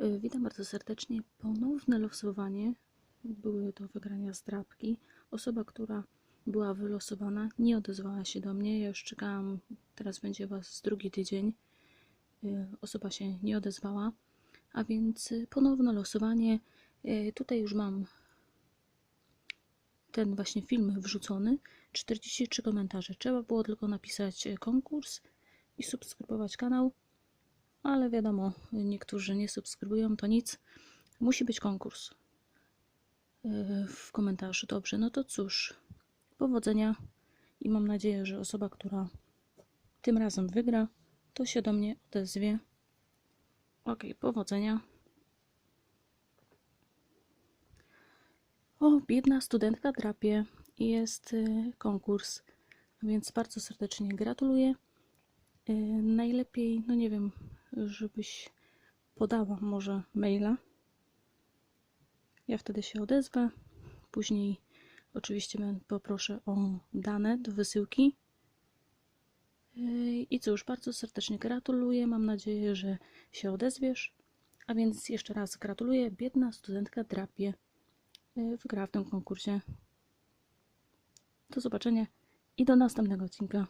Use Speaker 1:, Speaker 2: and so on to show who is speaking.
Speaker 1: Y, Witam bardzo serdecznie. Ponowne losowanie. Były do wygrania zdrabki. Osoba, która była wylosowana, nie odezwała się do mnie. Ja już czekałam, teraz będzie was drugi tydzień. Y, Osoba się nie odezwała, a więc y, ponowne losowanie. Tutaj już mam ten właśnie film wrzucony. 43 komentarze. Trzeba było tylko napisać konkurs i subskrybować kanał ale wiadomo, niektórzy nie subskrybują, to nic. Musi być konkurs yy, w komentarzu. Dobrze, no to cóż, powodzenia i mam nadzieję, że osoba, która tym razem wygra, to się do mnie odezwie. Ok, powodzenia. O, biedna studentka drapie i jest y, konkurs, więc bardzo serdecznie gratuluję. Y, najlepiej, no nie wiem, żebyś podała może maila. Ja wtedy się odezwę. Później oczywiście poproszę o dane do wysyłki. Y, I cóż, bardzo serdecznie gratuluję. Mam nadzieję, że się odezwiesz. A więc jeszcze raz gratuluję. Biedna studentka drapie. Y, Wygrała w tym konkursie. Do zobaczenia i do następnego odcinka.